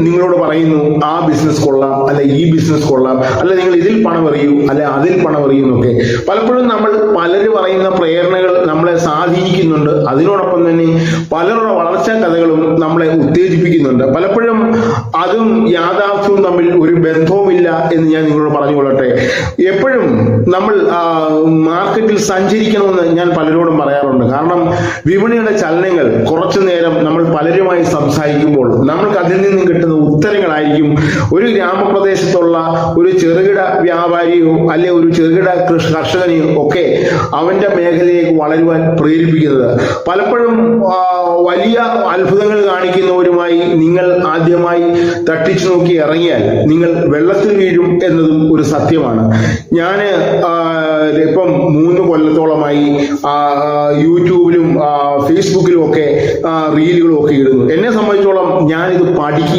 നിങ്ങളോട് പറയുന്നു ആ ബിസിനസ് കൊള്ളാം അല്ലെ ഈ ബിസിനസ് കൊള്ളാം അല്ലെ നിങ്ങൾ ഇതിൽ പണം എറിയൂ അല്ലെ അതിൽ പണം എറിയൂ എന്നൊക്കെ. പലപ്പോഴും നമ്മൾ പലരും പറയുന്ന പ്രേരണകൾ നമ്മളെ സ്വാധീനിക്കുന്നുണ്ട്. അതിനോടൊപ്പം തന്നെ പലരുടെ വളർച്ചാ കഥകളും നമ്മളെ ഉത്തേജിപ്പിക്കുന്നുണ്ട്. പലപ്പോഴും അതും യാഥാർത്ഥ്യവും തമ്മിൽ ഒരു ബന്ധവുമില്ല എന്ന് ഞാൻ നിങ്ങളോട് പറഞ്ഞുകൊള്ളട്ടെ. എപ്പോഴും നമ്മൾ മാർക്കറ്റിൽ സഞ്ചരിക്കണമെന്ന് ഞാൻ പലരോടും പറയാറുണ്ട്. കാരണം വിപണിയുടെ ചലനങ്ങൾ കുറച്ചു നേരം നമ്മൾ പലരുമായി സംസാരിക്കുമ്പോൾ നമ്മൾക്ക് അതിൽ നിന്നും കിട്ടുന്ന ഉത്തരങ്ങളായിരിക്കും ഒരു ഗ്രാമപ്രദേശത്തുള്ള ഒരു ചെറുകിട വ്യാപാരിയോ അല്ലെ ഒരു ചെറുകിട കർഷകനെയോ ഒക്കെ അവന്റെ മേഖലയിലേക്ക് വളരുവാൻ പ്രേരിപ്പിക്കുന്നത് പലപ്പോഴും വലിയ അത്ഭുതങ്ങൾ കാണിക്കുന്നവരുമായി നിങ്ങൾ ആദ്യമായി തട്ടിച്ചു നോക്കി ഇറങ്ങിയാൽ നിങ്ങൾ വെള്ളത്തിൽ വീഴും എന്നതും ഒരു സത്യമാണ്. ഞാൻ ഇപ്പം മൂന്ന് കൊല്ലത്തോളമായി യൂട്യൂബിലും ഫേസ്ബുക്കിലും ഒക്കെ റീലുകളും ഒക്കെ ഇടുന്നു. എന്നെ സംബന്ധിച്ചോളം ഞാനിത് പഠിക്കുക